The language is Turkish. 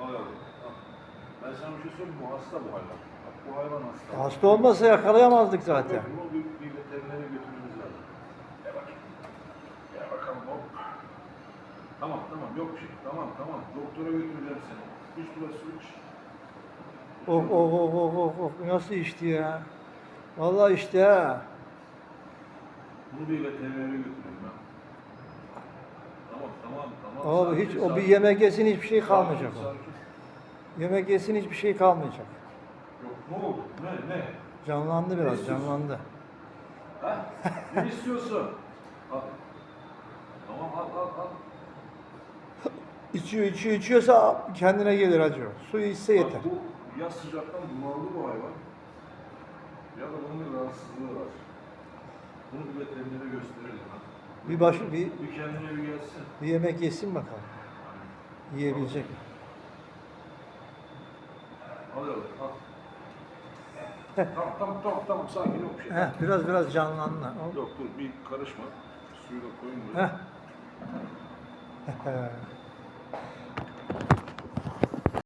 Al yavrum. al. Ben sana bir şey söyleyeyim mi? Bu hasta bu hayvan. Bak bu hayvan hasta. Hasta olmasa yakalayamazdık zaten. Bunu bir, bir veterinere götürmemiz lazım. Gel bakayım. Gel bakalım hop. Tamam tamam yok bir şey. Tamam tamam. Doktora götüreceğim seni. Üç biraz su iç. Oh oh oh oh oh oh nasıl içti ya? Vallahi işte ha. Bunu bir veterinere götüreyim ben. Tamam tamam tamam. Abi Sakin, hiç o bir sakin. yemek yesin hiçbir şey Sakin, kalmayacak o. sakin. Yemek yesin hiçbir şey kalmayacak. Yok ne oldu? Ne ne? Canlandı biraz istiyorsun? canlandı. Ha? ne istiyorsun? Al. Tamam al al al. İçiyor içiyor içiyorsa kendine gelir acıyor. Su içse yeter. Bak, bu yaz sıcaktan bunaldı bu hayvan. Ya da bunun bir rahatsızlığı var. Bunu bir veterinere gösterelim. Ha. Bir baş bir, Bir kendine bir gelsin. bir yemek yesin bakalım. Yiyebilecek mi? Al yavrum al. tamam tamam tamam tamam sakin yok bir şey. Heh, biraz biraz canlandı. O- Yok dur bir karışma. Suyu da koyun buraya. Heh.